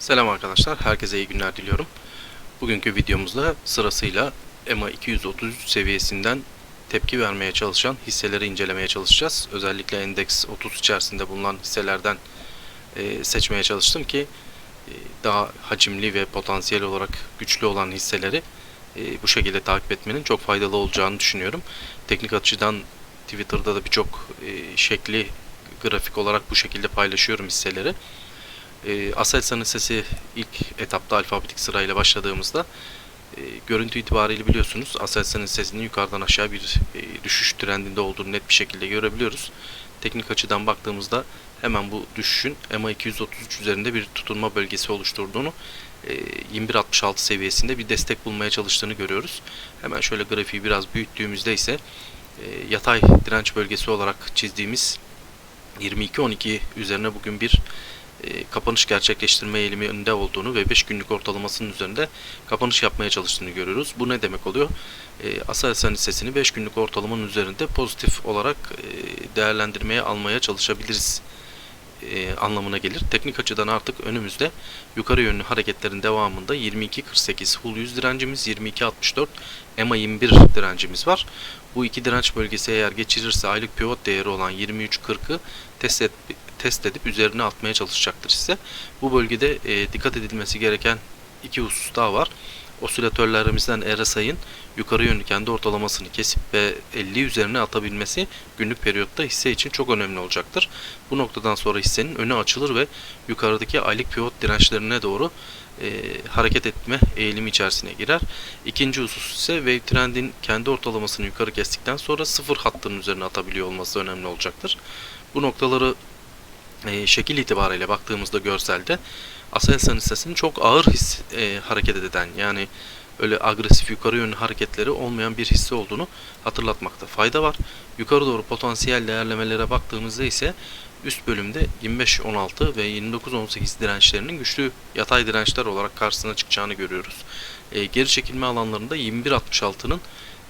Selam arkadaşlar, herkese iyi günler diliyorum. Bugünkü videomuzda sırasıyla EMA 233 seviyesinden tepki vermeye çalışan hisseleri incelemeye çalışacağız. Özellikle endeks 30 içerisinde bulunan hisselerden e, seçmeye çalıştım ki e, daha hacimli ve potansiyel olarak güçlü olan hisseleri e, bu şekilde takip etmenin çok faydalı olacağını düşünüyorum. Teknik açıdan Twitter'da da birçok şekli grafik olarak bu şekilde paylaşıyorum hisseleri. E, Aselsan'ın sesi ilk etapta alfabetik sırayla başladığımızda e, görüntü itibariyle biliyorsunuz Aselsan'ın sesinin yukarıdan aşağı bir e, düşüş trendinde olduğunu net bir şekilde görebiliyoruz. Teknik açıdan baktığımızda hemen bu düşüşün EMA 233 üzerinde bir tutunma bölgesi oluşturduğunu e, 21.66 seviyesinde bir destek bulmaya çalıştığını görüyoruz. Hemen şöyle grafiği biraz büyüttüğümüzde ise e, yatay direnç bölgesi olarak çizdiğimiz 22.12 üzerine bugün bir e, kapanış gerçekleştirme eğilimi önünde olduğunu ve 5 günlük ortalamasının üzerinde kapanış yapmaya çalıştığını görüyoruz. Bu ne demek oluyor? E, Aselsan hissesini 5 günlük ortalamanın üzerinde pozitif olarak e, değerlendirmeye almaya çalışabiliriz e, anlamına gelir. Teknik açıdan artık önümüzde yukarı yönlü hareketlerin devamında 22.48 Hull 100 direncimiz, 22.64 EMA 21 direncimiz var. Bu iki direnç bölgesi eğer geçirirse aylık pivot değeri olan 23.40'ı test, et, test edip üzerine atmaya çalışacaktır size. Bu bölgede e, dikkat edilmesi gereken iki husus daha var. Osilatörlerimizden RSI'ın yukarı yönlü kendi ortalamasını kesip ve 50 üzerine atabilmesi günlük periyotta hisse için çok önemli olacaktır. Bu noktadan sonra hissenin önü açılır ve yukarıdaki aylık pivot dirençlerine doğru e, hareket etme eğilimi içerisine girer. İkinci husus ise wave trendin kendi ortalamasını yukarı kestikten sonra sıfır hattının üzerine atabiliyor olması önemli olacaktır. Bu noktaları e, şekil itibariyle baktığımızda görselde Aselsan hissesinin çok ağır his e, hareket eden yani öyle agresif yukarı yönlü hareketleri olmayan bir hisse olduğunu hatırlatmakta fayda var. Yukarı doğru potansiyel değerlemelere baktığımızda ise üst bölümde 25-16 ve 29-18 dirençlerinin güçlü yatay dirençler olarak karşısına çıkacağını görüyoruz. E, geri çekilme alanlarında 21-66'nın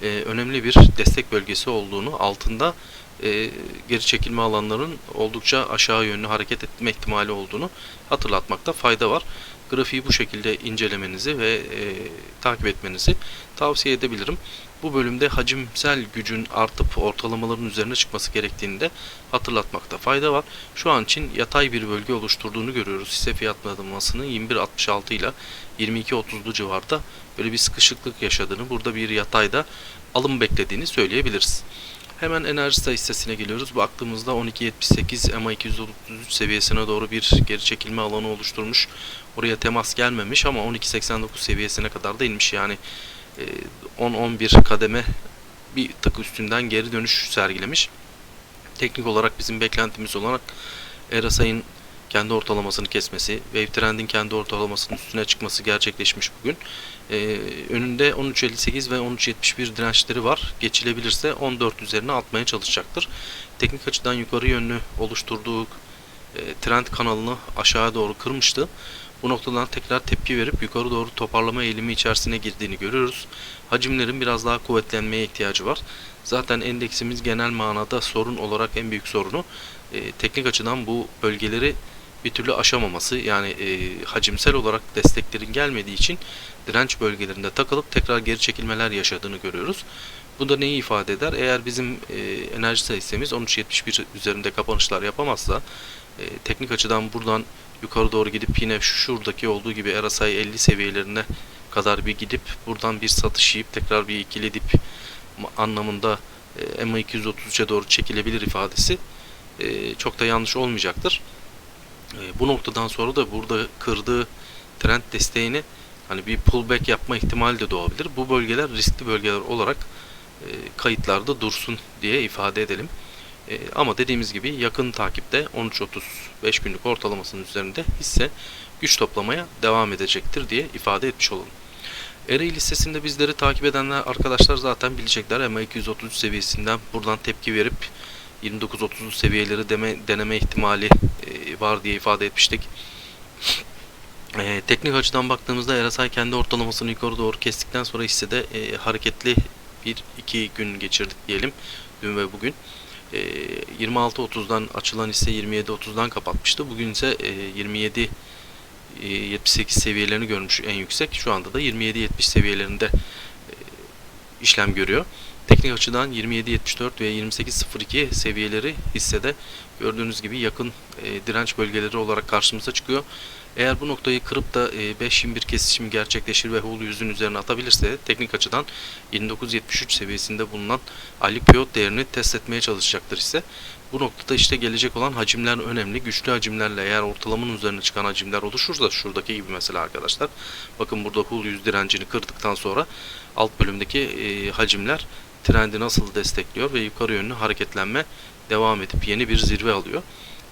e, önemli bir destek bölgesi olduğunu altında e, geri çekilme alanlarının oldukça aşağı yönlü hareket etme ihtimali olduğunu hatırlatmakta fayda var. Grafiği bu şekilde incelemenizi ve e, takip etmenizi tavsiye edebilirim. Bu bölümde hacimsel gücün artıp ortalamaların üzerine çıkması gerektiğini de hatırlatmakta fayda var. Şu an için yatay bir bölge oluşturduğunu görüyoruz. Hisse fiyatlamasının 21.66 ile 22.30'lu civarda böyle bir sıkışıklık yaşadığını, burada bir yatayda alım beklediğini söyleyebiliriz. Hemen enerji hissesine geliyoruz. Baktığımızda 12.78 MA 233 seviyesine doğru bir geri çekilme alanı oluşturmuş. Oraya temas gelmemiş ama 12.89 seviyesine kadar da inmiş. Yani 10-11 kademe bir tık üstünden geri dönüş sergilemiş. Teknik olarak bizim beklentimiz olarak RSI'nin kendi ortalamasını kesmesi, Wave Trend'in kendi ortalamasının üstüne çıkması gerçekleşmiş bugün. Ee, önünde 13.58 ve 13.71 dirençleri var. Geçilebilirse 14 üzerine atmaya çalışacaktır. Teknik açıdan yukarı yönlü oluşturduğu e, trend kanalını aşağı doğru kırmıştı. Bu noktadan tekrar tepki verip yukarı doğru toparlama eğilimi içerisine girdiğini görüyoruz. Hacimlerin biraz daha kuvvetlenmeye ihtiyacı var. Zaten endeksimiz genel manada sorun olarak en büyük sorunu e, teknik açıdan bu bölgeleri bir türlü aşamaması yani e, hacimsel olarak desteklerin gelmediği için direnç bölgelerinde takılıp tekrar geri çekilmeler yaşadığını görüyoruz. Bu da neyi ifade eder? Eğer bizim e, enerji sayısımız 13.71 üzerinde kapanışlar yapamazsa e, teknik açıdan buradan yukarı doğru gidip yine şuradaki olduğu gibi RSI 50 seviyelerine kadar bir gidip buradan bir satış yiyip tekrar bir ikili dip anlamında e, MA 233'e doğru çekilebilir ifadesi e, çok da yanlış olmayacaktır. E, bu noktadan sonra da burada kırdığı trend desteğini hani bir pullback yapma ihtimali de doğabilir. Bu bölgeler riskli bölgeler olarak e, kayıtlarda dursun diye ifade edelim. E, ama dediğimiz gibi yakın takipte 13.35 günlük ortalamasının üzerinde hisse güç toplamaya devam edecektir diye ifade etmiş olalım. Ereğli listesinde bizleri takip edenler arkadaşlar zaten bilecekler. MA 233 seviyesinden buradan tepki verip 29-30 seviyeleri deme, deneme ihtimali e, var diye ifade etmiştik. E, teknik açıdan baktığımızda RSI kendi ortalamasını yukarı doğru kestikten sonra hissede e, hareketli bir iki gün geçirdik diyelim. Dün ve bugün. E, 26.30'dan açılan hisse 27.30'dan kapatmıştı. Bugün ise e, 27 e, 78 seviyelerini görmüş en yüksek. Şu anda da 27-70 seviyelerinde e, işlem görüyor. Teknik açıdan 27.74 ve 28.02 seviyeleri hissede gördüğünüz gibi yakın e, direnç bölgeleri olarak karşımıza çıkıyor. Eğer bu noktayı kırıp da e, 5.21 kesişimi gerçekleşir ve Hull yüzün üzerine atabilirse teknik açıdan 29.73 seviyesinde bulunan aylık pivot değerini test etmeye çalışacaktır ise bu noktada işte gelecek olan hacimler önemli. Güçlü hacimlerle eğer ortalamanın üzerine çıkan hacimler oluşursa şuradaki gibi mesela arkadaşlar. Bakın burada Hull yüz direncini kırdıktan sonra alt bölümdeki e, hacimler trendi nasıl destekliyor ve yukarı yönlü hareketlenme devam edip yeni bir zirve alıyor.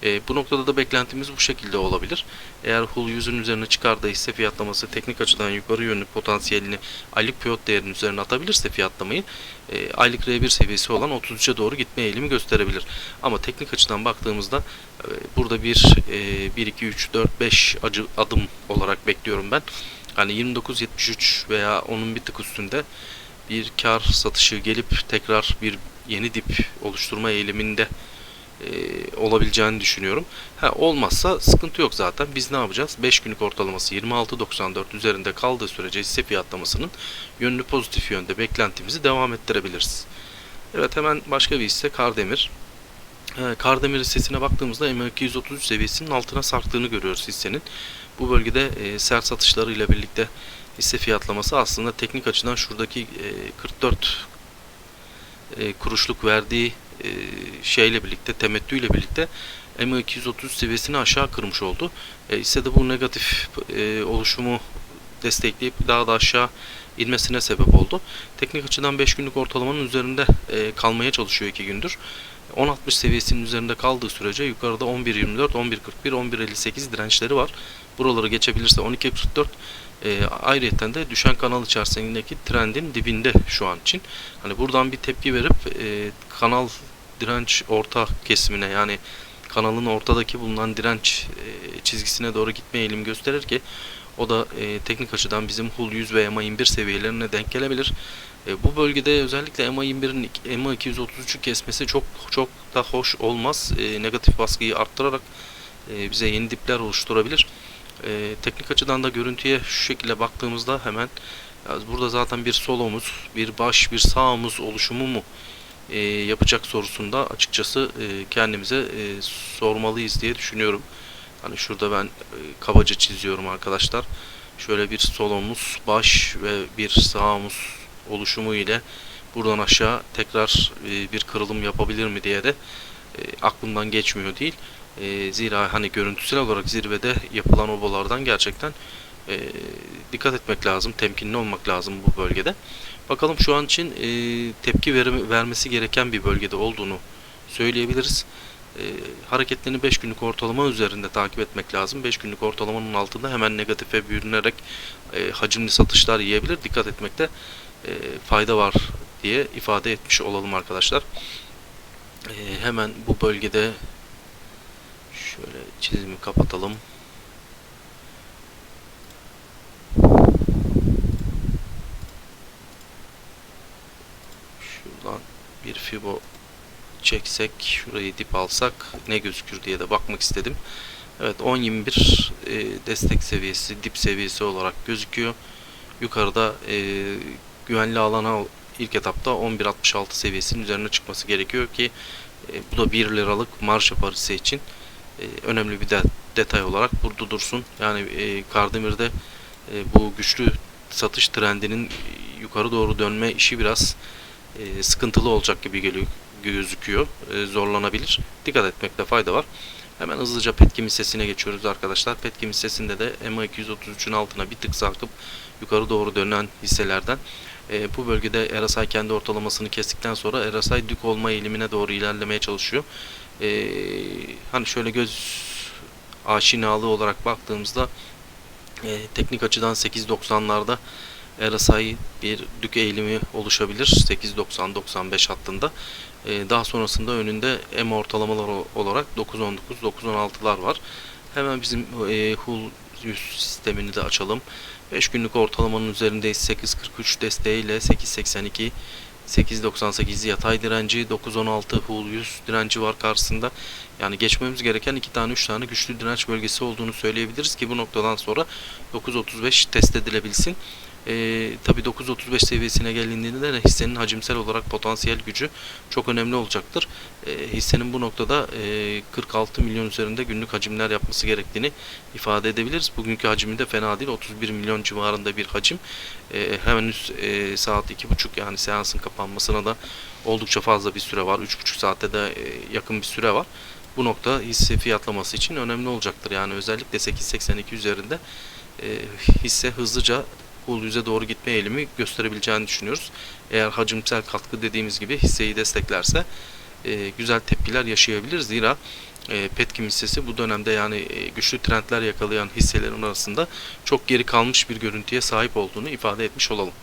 E, bu noktada da beklentimiz bu şekilde olabilir. Eğer Hull 100'ün üzerine çıkar da hisse fiyatlaması teknik açıdan yukarı yönlü potansiyelini aylık pivot değerinin üzerine atabilirse fiyatlamayı e, aylık R1 seviyesi olan 33'e doğru gitme eğilimi gösterebilir. Ama teknik açıdan baktığımızda e, burada bir e, 1 2 3 4 5 acı adım olarak bekliyorum ben. Hani 29.73 veya onun bir tık üstünde bir kar satışı gelip tekrar bir yeni dip oluşturma eğiliminde e, olabileceğini düşünüyorum. Ha, olmazsa sıkıntı yok zaten. Biz ne yapacağız? 5 günlük ortalaması 26.94 üzerinde kaldığı sürece hisse fiyatlamasının yönlü pozitif yönde beklentimizi devam ettirebiliriz. Evet hemen başka bir hisse Kardemir. E, Kardemir hissesine baktığımızda M233 seviyesinin altına sarktığını görüyoruz hissenin. Bu bölgede e, sert satışlarıyla birlikte hisse fiyatlaması aslında teknik açıdan şuradaki e, 44 e, kuruşluk verdiği e, şeyle birlikte temettüyle birlikte MA 230 seviyesini aşağı kırmış oldu. E, ise de bu negatif e, oluşumu destekleyip daha da aşağı inmesine sebep oldu. Teknik açıdan 5 günlük ortalamanın üzerinde e, kalmaya çalışıyor 2 gündür. 10.60 seviyesinin üzerinde kaldığı sürece yukarıda 11.24, 11.41, 11.58 dirençleri var. Buraları geçebilirse 12.44 e, ayrıyeten de düşen kanal içerisindeki trendin dibinde şu an için. Hani buradan bir tepki verip e, kanal direnç orta kesimine yani kanalın ortadaki bulunan direnç e, çizgisine doğru gitme eğilim gösterir ki o da e, teknik açıdan bizim Hull 100 ve EMA 21 seviyelerine denk gelebilir. E, bu bölgede özellikle EMA 21'in EMA 233'ü kesmesi çok çok da hoş olmaz. E, negatif baskıyı arttırarak e, bize yeni dipler oluşturabilir. E, teknik açıdan da görüntüye şu şekilde baktığımızda hemen burada zaten bir sol omuz, bir baş, bir sağ omuz oluşumu mu e, yapacak sorusunda açıkçası e, kendimize e, sormalıyız diye düşünüyorum. Hani şurada ben e, kabaca çiziyorum arkadaşlar. Şöyle bir sol omuz, baş ve bir sağ omuz oluşumu ile buradan aşağı tekrar e, bir kırılım yapabilir mi diye de aklımdan geçmiyor değil. E, zira hani görüntüsel olarak zirvede yapılan obalardan gerçekten e, dikkat etmek lazım, temkinli olmak lazım bu bölgede. Bakalım şu an için e, tepki verim, vermesi gereken bir bölgede olduğunu söyleyebiliriz. E, hareketlerini 5 günlük ortalama üzerinde takip etmek lazım. 5 günlük ortalamanın altında hemen negatife bürünerek e, hacimli satışlar yiyebilir. Dikkat etmekte e, fayda var diye ifade etmiş olalım arkadaşlar. E, hemen bu bölgede şöyle çizimi kapatalım. Şuradan bir fibo çeksek, şurayı dip alsak ne gözükür diye de bakmak istedim. Evet 10.21 e, destek seviyesi, dip seviyesi olarak gözüküyor. Yukarıda e, güvenli alana ilk etapta 11.66 seviyesinin üzerine çıkması gerekiyor ki e, bu da 1 liralık marş yapar hisse için e, önemli bir de, detay olarak burada dursun. Yani e, Kardemir'de bu güçlü satış trendinin yukarı doğru dönme işi biraz sıkıntılı olacak gibi geliyor gözüküyor. Zorlanabilir. Dikkat etmekte fayda var. Hemen hızlıca Petkim hissesine geçiyoruz arkadaşlar. Petkim hissesinde de EMA 233'ün altına bir tık sarkıp yukarı doğru dönen hisselerden. E, bu bölgede RSI kendi ortalamasını kestikten sonra RSI dük olma eğilimine doğru ilerlemeye çalışıyor. E, hani şöyle göz aşinalığı olarak baktığımızda e, teknik açıdan 8.90'larda RSI bir dük eğilimi oluşabilir 8.90-95 hattında. E, daha sonrasında önünde M ortalamalar olarak 9.19, 9.16'lar var. Hemen bizim e, Hull sistemini de açalım. 5 günlük ortalamanın üzerindeyiz. 8.43 desteğiyle 8.82 8.98 yatay direnci, 9.16 Hull 100 direnci var karşısında. Yani geçmemiz gereken iki tane üç tane güçlü direnç bölgesi olduğunu söyleyebiliriz ki bu noktadan sonra 9.35 test edilebilsin. Ee, tabii 9.35 seviyesine gelindiğinde de hissenin hacimsel olarak potansiyel gücü çok önemli olacaktır. Ee, hissenin bu noktada e, 46 milyon üzerinde günlük hacimler yapması gerektiğini ifade edebiliriz. Bugünkü hacmi de fena değil. 31 milyon civarında bir hacim. Ee, henüz e, saat 2.30 yani seansın kapanmasına da oldukça fazla bir süre var. 3.5 saatte de e, yakın bir süre var. Bu nokta hisse fiyatlaması için önemli olacaktır. Yani özellikle 8.82 üzerinde e, hisse hızlıca Hull 100'e doğru gitme eğilimi gösterebileceğini düşünüyoruz. Eğer hacimsel katkı dediğimiz gibi hisseyi desteklerse e, güzel tepkiler yaşayabilir. Zira e, Petkim hissesi bu dönemde yani e, güçlü trendler yakalayan hisselerin arasında çok geri kalmış bir görüntüye sahip olduğunu ifade etmiş olalım.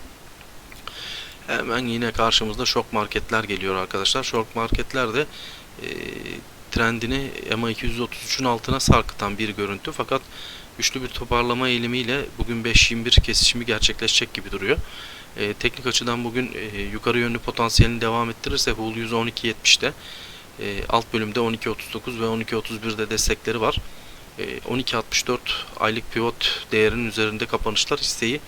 Hemen yine karşımızda şok marketler geliyor arkadaşlar. Şok marketler de e, trendini EMA 233'ün altına sarkıtan bir görüntü fakat güçlü bir toparlama eğilimiyle bugün 5.21 kesişimi gerçekleşecek gibi duruyor. E, teknik açıdan bugün e, yukarı yönlü potansiyelini devam ettirirse Hull 112.70'te e, alt bölümde 12.39 ve 12.31'de destekleri var. E, 12.64 aylık pivot değerinin üzerinde kapanışlar hisseyi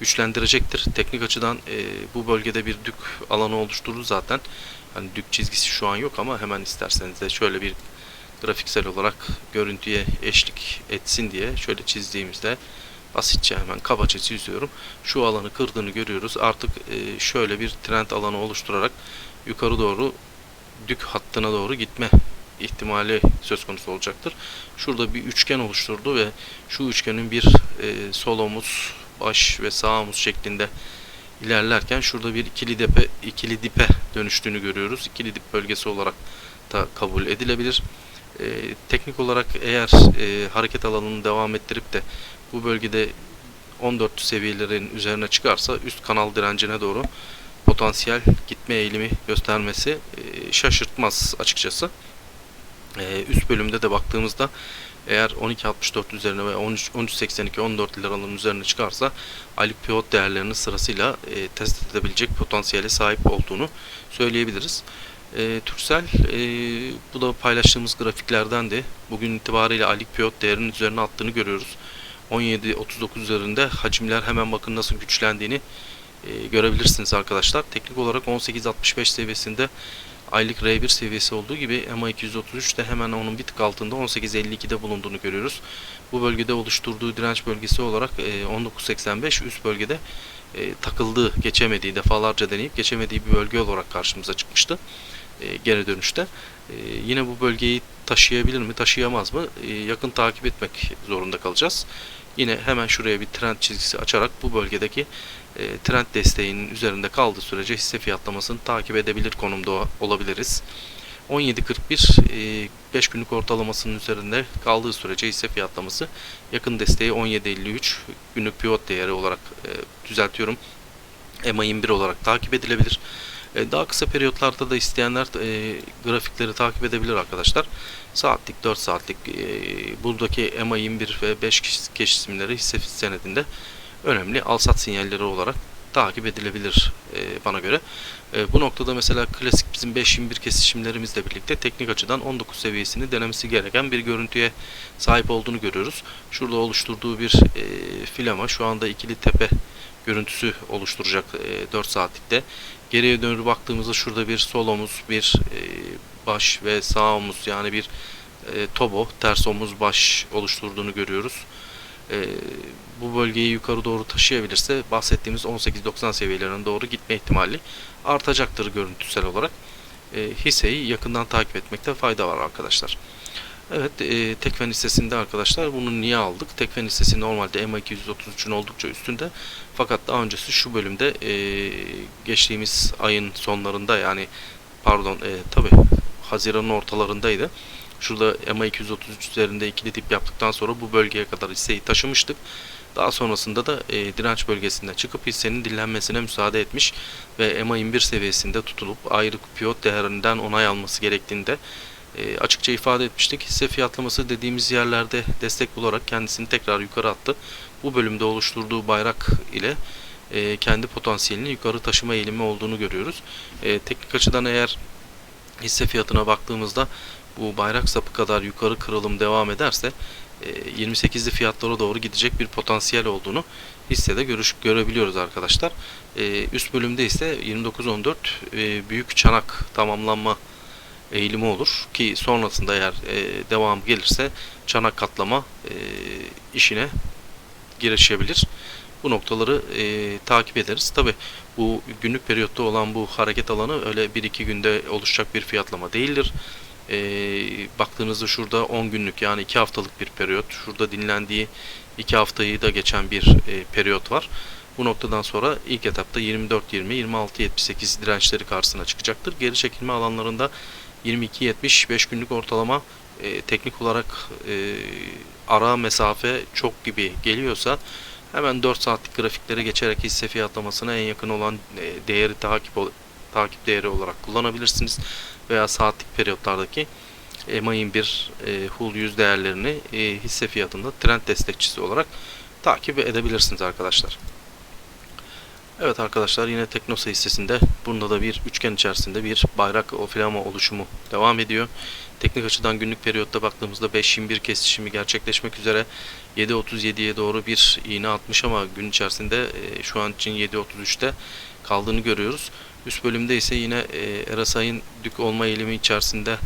güçlendirecektir. Teknik açıdan e, bu bölgede bir dük alanı oluşturdu zaten. Hani dük çizgisi şu an yok ama hemen isterseniz de şöyle bir grafiksel olarak görüntüye eşlik etsin diye şöyle çizdiğimizde basitçe hemen kabaca çiziyorum. Şu alanı kırdığını görüyoruz. Artık e, şöyle bir trend alanı oluşturarak yukarı doğru dük hattına doğru gitme ihtimali söz konusu olacaktır. Şurada bir üçgen oluşturdu ve şu üçgenin bir e, sol omuz, baş ve sağ omuz şeklinde ilerlerken şurada bir ikili dipe, ikili dipe dönüştüğünü görüyoruz. İkili dip bölgesi olarak da kabul edilebilir. E, teknik olarak eğer e, hareket alanını devam ettirip de bu bölgede 14 seviyelerin üzerine çıkarsa üst kanal direncine doğru potansiyel gitme eğilimi göstermesi e, şaşırtmaz açıkçası. E, üst bölümde de baktığımızda eğer 12.64 üzerine ve 13 13.82 14 liraların üzerine çıkarsa aylık pivot değerlerinin sırasıyla e, test edebilecek potansiyele sahip olduğunu söyleyebiliriz. E, Türksel e, bu da paylaştığımız grafiklerden de bugün itibariyle aylık pivot değerinin üzerine attığını görüyoruz. 17.39 üzerinde hacimler hemen bakın nasıl güçlendiğini e, görebilirsiniz arkadaşlar. Teknik olarak 18.65 seviyesinde aylık R1 seviyesi olduğu gibi MA 233 de hemen onun bir tık altında 18.52'de bulunduğunu görüyoruz. Bu bölgede oluşturduğu direnç bölgesi olarak e, 19.85 üst bölgede e, takıldığı, geçemediği, defalarca deneyip geçemediği bir bölge olarak karşımıza çıkmıştı. E, geri dönüşte. E, yine bu bölgeyi taşıyabilir mi, taşıyamaz mı? E, yakın takip etmek zorunda kalacağız. Yine hemen şuraya bir trend çizgisi açarak bu bölgedeki e, trend desteğinin üzerinde kaldığı sürece hisse fiyatlamasını takip edebilir konumda olabiliriz. 17.41 e, 5 günlük ortalamasının üzerinde kaldığı sürece hisse fiyatlaması yakın desteği 17.53 günlük pivot değeri olarak e, düzeltiyorum. EMA 21 olarak takip edilebilir. E, daha kısa periyotlarda da isteyenler e, grafikleri takip edebilir arkadaşlar. Saatlik, 4 saatlik e, buradaki EMA 21 ve 5 kesimleri hisse senedinde önemli alsat sinyalleri olarak takip edilebilir e, bana göre. E, bu noktada mesela klasik bizim 5-21 kesişimlerimizle birlikte teknik açıdan 19 seviyesini denemesi gereken bir görüntüye sahip olduğunu görüyoruz. Şurada oluşturduğu bir e, filama şu anda ikili tepe görüntüsü oluşturacak e, 4 saatlikte. Geriye dönür baktığımızda şurada bir sol omuz, bir e, baş ve sağ omuz yani bir e, tobo, ters omuz baş oluşturduğunu görüyoruz. E, bu bölgeyi yukarı doğru taşıyabilirse bahsettiğimiz 18-90 seviyelerine doğru gitme ihtimali artacaktır görüntüsel olarak. Hisseyi yakından takip etmekte fayda var arkadaşlar. Evet, e, Tekfen hissesinde arkadaşlar bunu niye aldık? Tekfen hissesi normalde MA233'ün oldukça üstünde. Fakat daha öncesi şu bölümde e, geçtiğimiz ayın sonlarında yani pardon e, tabi Haziran'ın ortalarındaydı. Şurada MA233 üzerinde ikili dip yaptıktan sonra bu bölgeye kadar hisseyi taşımıştık. Daha sonrasında da e, direnç bölgesinden çıkıp hissenin dinlenmesine müsaade etmiş ve MA21 seviyesinde tutulup ayrı pivot değerinden onay alması gerektiğinde e, açıkça ifade etmiştik. Hisse fiyatlaması dediğimiz yerlerde destek bularak kendisini tekrar yukarı attı. Bu bölümde oluşturduğu bayrak ile e, kendi potansiyelini yukarı taşıma eğilimi olduğunu görüyoruz. E, teknik açıdan eğer hisse fiyatına baktığımızda bu bayrak sapı kadar yukarı kırılım devam ederse e, 28'li fiyatlara doğru gidecek bir potansiyel olduğunu hissede görüş görebiliyoruz arkadaşlar. Üst bölümde ise 29.14 e, büyük çanak tamamlanma eğilimi olur ki sonrasında eğer e, devam gelirse çanak katlama e, işine girişebilir. Bu noktaları e, takip ederiz. Tabi bu günlük periyotta olan bu hareket alanı öyle 1-2 günde oluşacak bir fiyatlama değildir. E, baktığınızda şurada 10 günlük yani 2 haftalık bir periyot. Şurada dinlendiği 2 haftayı da geçen bir e, periyot var. Bu noktadan sonra ilk etapta 24-20, 26-78 dirençleri karşısına çıkacaktır. Geri çekilme alanlarında 22-70 5 günlük ortalama e, teknik olarak e, ara mesafe çok gibi geliyorsa hemen 4 saatlik grafiklere geçerek hisse fiyatlamasına en yakın olan e, değeri takip takip değeri olarak kullanabilirsiniz veya saatlik periyotlardaki EMA'in bir e, HUL 100 değerlerini e, hisse fiyatında trend destekçisi olarak takip edebilirsiniz arkadaşlar. Evet arkadaşlar yine Teknosa hissesinde bunda da bir üçgen içerisinde bir bayrak o flama oluşumu devam ediyor. Teknik açıdan günlük periyotta baktığımızda 5.21 kesişimi gerçekleşmek üzere 7.37'ye doğru bir iğne atmış ama gün içerisinde e, şu an için 7.33'te kaldığını görüyoruz. Üst bölümde ise yine e, RSI'nin dük olma eğilimi içerisinde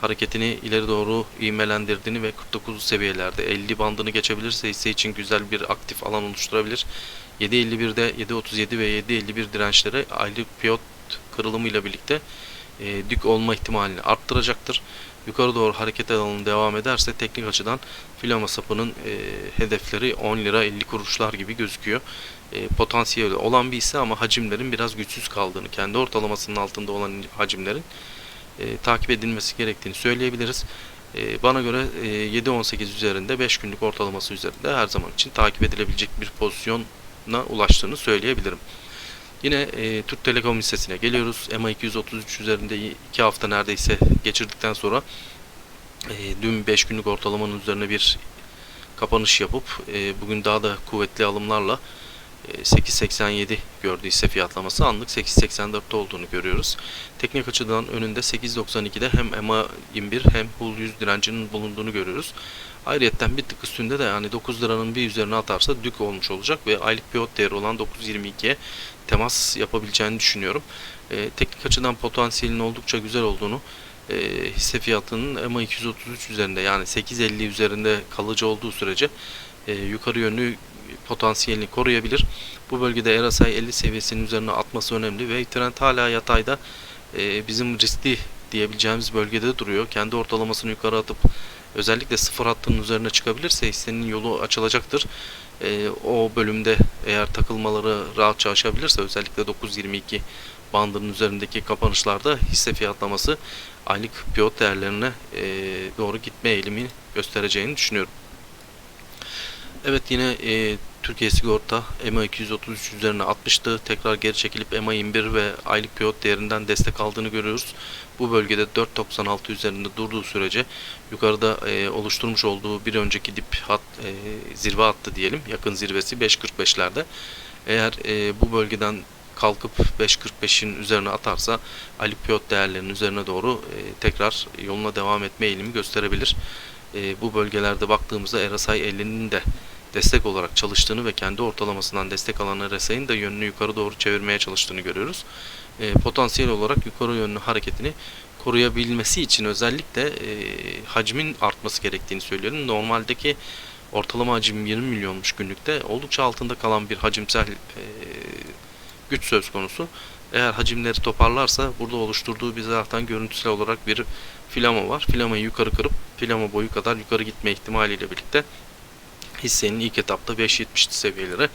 hareketini ileri doğru ivmelendirdiğini ve 49 seviyelerde 50 bandını geçebilirse hisse için güzel bir aktif alan oluşturabilir. 7.51'de 7.37 ve 7.51 dirençleri aylık piyot kırılımıyla birlikte e, dük olma ihtimalini arttıracaktır. Yukarı doğru hareket alanı devam ederse teknik açıdan filama sapının e, hedefleri 10 lira 50 kuruşlar gibi gözüküyor. E, potansiyeli olan bir hisse ama hacimlerin biraz güçsüz kaldığını, kendi ortalamasının altında olan hacimlerin e, takip edilmesi gerektiğini söyleyebiliriz. E, bana göre e, 7-18 üzerinde 5 günlük ortalaması üzerinde her zaman için takip edilebilecek bir pozisyona ulaştığını söyleyebilirim. Yine e, Türk Telekom hissesine geliyoruz. EMA 233 üzerinde 2 hafta neredeyse geçirdikten sonra e, dün 5 günlük ortalamanın üzerine bir kapanış yapıp e, bugün daha da kuvvetli alımlarla 8.87 gördü hisse fiyatlaması anlık 8.84'te olduğunu görüyoruz. Teknik açıdan önünde 8.92'de hem EMA 21 hem HUL 100 direncinin bulunduğunu görüyoruz. Ayrıyeten bir tık üstünde de yani 9 liranın bir üzerine atarsa dük olmuş olacak ve aylık pivot değeri olan 9.22'ye temas yapabileceğini düşünüyorum. E, teknik açıdan potansiyelin oldukça güzel olduğunu e, hisse fiyatının EMA 233 üzerinde yani 8.50 üzerinde kalıcı olduğu sürece e, yukarı yönlü potansiyelini koruyabilir. Bu bölgede RSI 50 seviyesinin üzerine atması önemli ve trend hala yatayda e, bizim riskli diyebileceğimiz bölgede duruyor. Kendi ortalamasını yukarı atıp özellikle sıfır hattının üzerine çıkabilirse hissenin yolu açılacaktır. E, o bölümde eğer takılmaları rahatça aşabilirse özellikle 9.22 bandının üzerindeki kapanışlarda hisse fiyatlaması aylık pivot değerlerine e, doğru gitme eğilimini göstereceğini düşünüyorum. Evet yine e, Türkiye Sigorta EMA 233 üzerine atmıştı. Tekrar geri çekilip EMA 21 ve aylık pivot değerinden destek aldığını görüyoruz. Bu bölgede 4.96 üzerinde durduğu sürece yukarıda e, oluşturmuş olduğu bir önceki dip hat, e, zirve hattı diyelim. Yakın zirvesi 5.45'lerde. Eğer e, bu bölgeden kalkıp 5.45'in üzerine atarsa aylık pivot değerlerinin üzerine doğru e, tekrar yoluna devam etme eğilimi gösterebilir. E, bu bölgelerde baktığımızda RSI 50'nin de destek olarak çalıştığını ve kendi ortalamasından destek alan RSI'nin de yönünü yukarı doğru çevirmeye çalıştığını görüyoruz. E, potansiyel olarak yukarı yönlü hareketini koruyabilmesi için özellikle e, hacmin artması gerektiğini söylüyorum. Normaldeki ortalama hacim 20 milyonmuş günlükte oldukça altında kalan bir hacimsel e, güç söz konusu. Eğer hacimleri toparlarsa burada oluşturduğu bir zaten görüntüsel olarak bir filama var. Filamayı yukarı kırıp filama boyu kadar yukarı gitme ihtimaliyle birlikte hissenin ilk etapta 5.70 seviyelere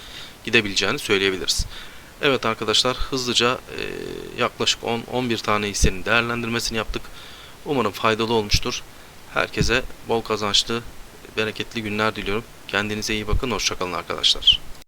gidebileceğini söyleyebiliriz. Evet arkadaşlar hızlıca e, yaklaşık 10-11 tane hissenin değerlendirmesini yaptık. Umarım faydalı olmuştur. Herkese bol kazançlı, bereketli günler diliyorum. Kendinize iyi bakın. Hoşçakalın arkadaşlar.